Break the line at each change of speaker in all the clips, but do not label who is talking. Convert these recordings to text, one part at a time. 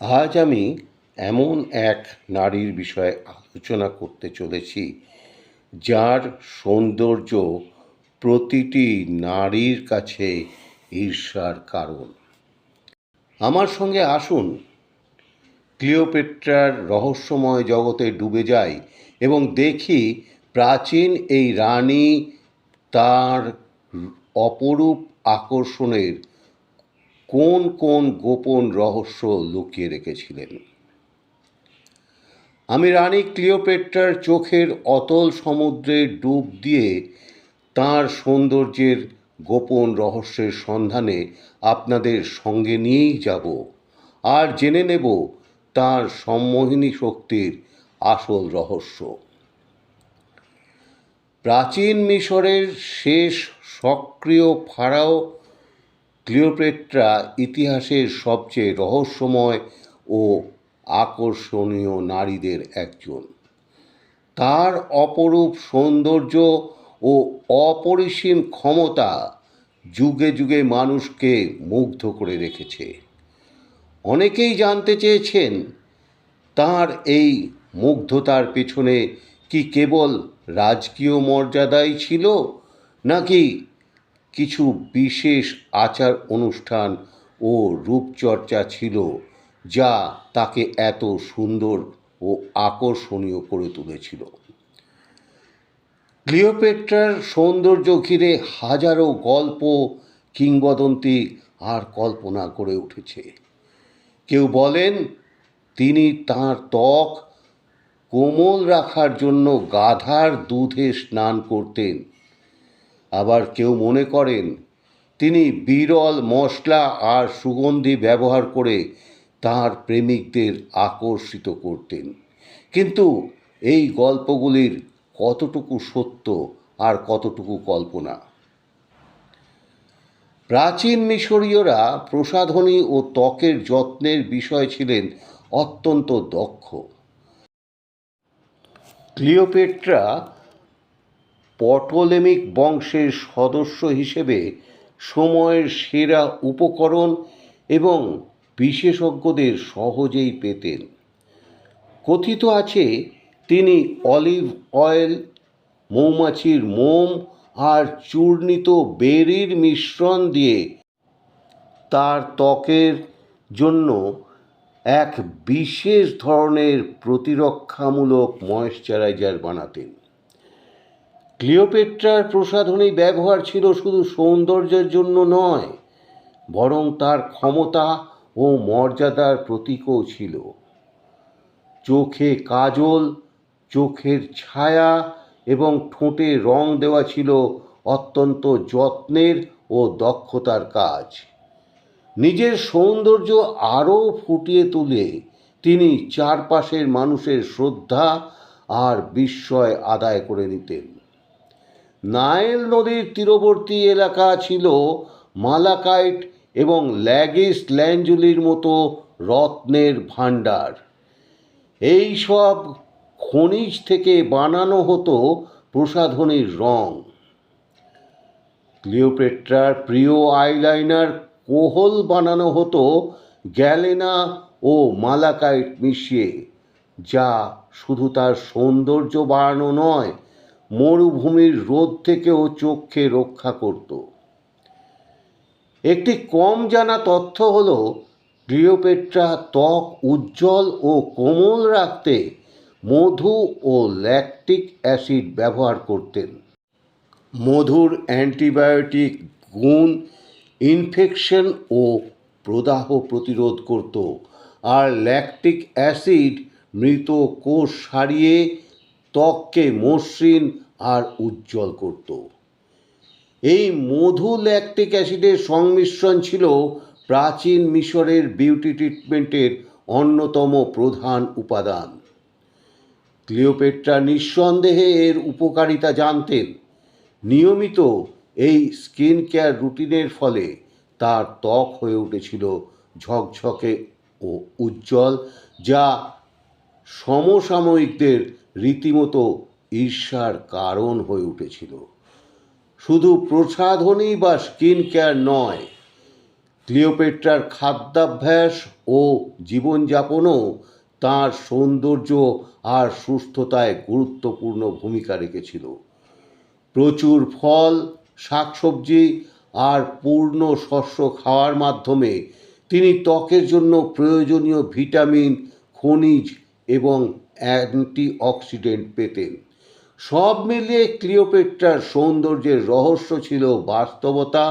আজ আমি এমন এক নারীর বিষয়ে আলোচনা করতে চলেছি, যার সৌন্দর্য প্রতিটি নারীর কাছে ঈর্ষার কারণ। আমার সঙ্গে আসুন, ক্লিওপেট্রার রহস্যময় জগতে ডুবে যাই এবং দেখি প্রাচীন এই রানী তার অপরূপ আকর্ষণের কোন কোন গোপন রহস্য লুকিয়ে রেখেছিলেন? আমি রানী ক্লিওপেট্রার চোখের অতল সমুদ্রে ডুব দিয়ে তার সৌন্দর্যের গোপন রহস্যের সন্ধানে আপনাদের সঙ্গে নিয়েই যাব আর জেনে নেব তার সম্মোহিনী শক্তির আসল রহস্য। প্রাচীন মিশরের শেষ সক্রিয় ফারাও ক্লিওপেট্রা ইতিহাসের সবচেয়ে রহস্যময় ও আকর্ষণীয় নারীদের একজন। তার অপরূপ সৌন্দর্য ও অপরিসীম ক্ষমতা যুগে যুগে মানুষকে মুগ্ধ করে রেখেছে। অনেকেই জানতে চেয়েছেন, তার এই মুগ্ধতার পেছনে কি কেবল রাজকীয় মর্যাদাই ছিল নাকি কিছু বিশেষ আচার অনুষ্ঠান ও রূপচর্চা ছিল যা তাকে এত সুন্দর ও আকর্ষণীয় করে তুলেছিল। ক্লিওপেট্রার সৌন্দর্য ঘিরে হাজারো গল্প, কিংবদন্তি আর কল্পনা করে উঠেছে। কেউ বলেন, তিনি তার ত্বক কোমল রাখার জন্য গাধার দুধে স্নান করতেন। আবার কেউ মনে করেন, তিনি বিরল মশলা আর সুগন্ধি ব্যবহার করে তার প্রেমিকদের আকর্ষিত করতেন। কিন্তু এই গল্পগুলির কতটুকু সত্য আর কতটুকু কল্পনা? প্রাচীন মিশরীয়রা প্রসাধনী ও ত্বকের যত্নের বিষয় ছিলেন অত্যন্ত দক্ষ। ক্লিওপেট্রা পটোলেমিক বংশের সদস্য হিসেবে সময়ের সেরা উপকরণ এবং বিশেষজ্ঞদের সহজেই পেতেন। কথিত আছে, তিনি অলিভ অয়েল, মৌমাছির মোম আর চূর্ণিত বেরির মিশ্রণ দিয়ে তার ত্বকের জন্য এক বিশেষ ধরনের প্রতিরক্ষামূলক ময়েশ্চারাইজার বানাতেন। ক্লিওপেট্রার প্রসাধনী ব্যবহার ছিল শুধু সৌন্দর্যের জন্য নয়, বরং তার ক্ষমতা ও মর্যাদার প্রতীকও ছিল। চোখে কাজল, চোখের ছায়া এবং ঠোঁটে রং দেওয়া ছিল অত্যন্ত যত্নের ও দক্ষতার কাজ। নিজের সৌন্দর্য আরও ফুটিয়ে তুলে তিনি চারপাশের মানুষের শ্রদ্ধা আর বিস্ময় আদায় করে নিতেন। নাইল নদীর তীরবর্তী এলাকা ছিল মালাকাইট এবং ল্যাগিস ল্যাঞ্জুলির মতো রত্নের ভাণ্ডার। এই সব খনিজ থেকে বানানো হতো প্রসাধনীর রং। ক্লিওপেট্রার প্রিয় আইলাইনার কোহল বানানো হতো গ্যালেনা ও মালাকাইট মিশিয়ে, যা শুধু তার সৌন্দর্য বাড়ানো নয় মরুভূমির রোদ থেকেও চোখকে রক্ষা করত। একটি কম জানা তথ্য হল ক্লিওপেট্রা ত্বক উজ্জ্বল ও কোমল রাখতে মধু ও ল্যাকটিক অ্যাসিড ব্যবহার করতেন। মধুর অ্যান্টিবায়োটিক গুণ ইনফেকশন ও প্রদাহ প্রতিরোধ করত, আর ল্যাকটিক অ্যাসিড মৃত কোষ সারিয়ে ত্বককে মসৃণ আর উজ্জ্বল করত। এই মধু ল্যাকটিক অ্যাসিডের সংমিশ্রণ ছিল প্রাচীন মিশরের বিউটি ট্রিটমেন্টের অন্যতম প্রধান উপাদান। ক্লিওপেট্রা নিঃসন্দেহে এর উপকারিতা জানতেন নিয়মিত এই স্কিন কেয়ার রুটিনের ফলে তার ত্বক হয়ে উঠেছিল ঝকঝকে ও উজ্জ্বল, যা সমসাময়িকদের রীতিমতো ঈর্ষার কারণ হয়ে উঠেছিল। শুধু প্রসাধনী বা স্কিন কেয়ার নয়, ক্লিওপেট্রার খাদ্যাভ্যাস ও জীবনযাপনও তাঁর সৌন্দর্য আর সুস্থতায় গুরুত্বপূর্ণ ভূমিকা রেখেছিল। প্রচুর ফল, শাকসবজি আর পূর্ণ শস্য খাওয়ার মাধ্যমে তিনি ত্বকের জন্য প্রয়োজনীয় ভিটামিন, খনিজ এবং অ্যান্টিঅক্সিডেন্ট পেতেন সব মিলিয়ে ক্লিওপেট্রার সৌন্দর্যের রহস্য ছিল বাস্তবতা,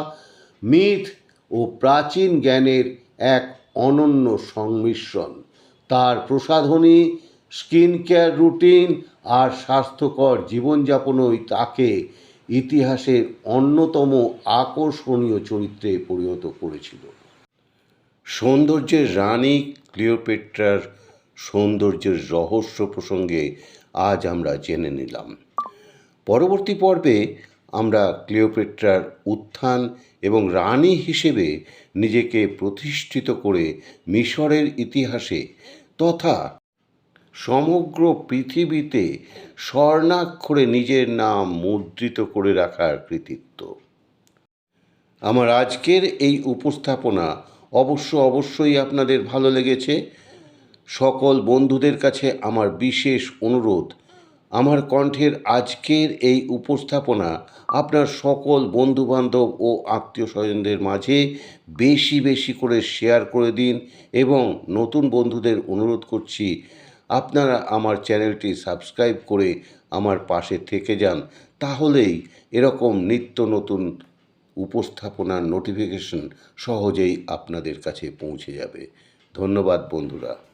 মিথ ও প্রাচীন জ্ঞানের এক অনন্য সংমিশ্রণ। তার প্রসাধনী স্কিন কেয়ার রুটিন আর স্বাস্থ্যকর জীবনযাপনই তাকে ইতিহাসের অন্যতম আকর্ষণীয় চরিত্রে পরিণত করেছিল। সৌন্দর্যের রানী ক্লিওপেট্রার সৌন্দর্যের রহস্য প্রসঙ্গে আজ আমরা জেনে নিলাম। পরবর্তী পর্বে আমরা ক্লিওপেট্রার উত্থান এবং রানী হিসেবে নিজেকে প্রতিষ্ঠিত করে মিশরের ইতিহাসে তথা সমগ্র পৃথিবীতে স্বর্ণাক্ষরে নিজের নাম মুদ্রিত করে রাখার কৃতিত্ব। আমার আজকের এই উপস্থাপনা অবশ্য অবশ্যই আপনাদের ভালো লেগেছে। সকল বন্ধুদের কাছে আমার বিশেষ অনুরোধ। আমার কণ্ঠের আজকের এই উপস্থাপনা আপনার সকল বন্ধুবান্ধব ও আত্মীয় স্বজনদের মাঝে বেশি বেশি করে শেয়ার করে দিন এবং নতুন বন্ধুদের অনুরোধ করছি, আপনারা আমার চ্যানেলটি সাবস্ক্রাইব করে আমার পাশে থেকে যান। তাহলেই এরকম নিত্য নতুন উপস্থাপনার নোটিফিকেশন সহজেই আপনাদের কাছে পৌঁছে যাবে। ধন্যবাদ বন্ধুরা।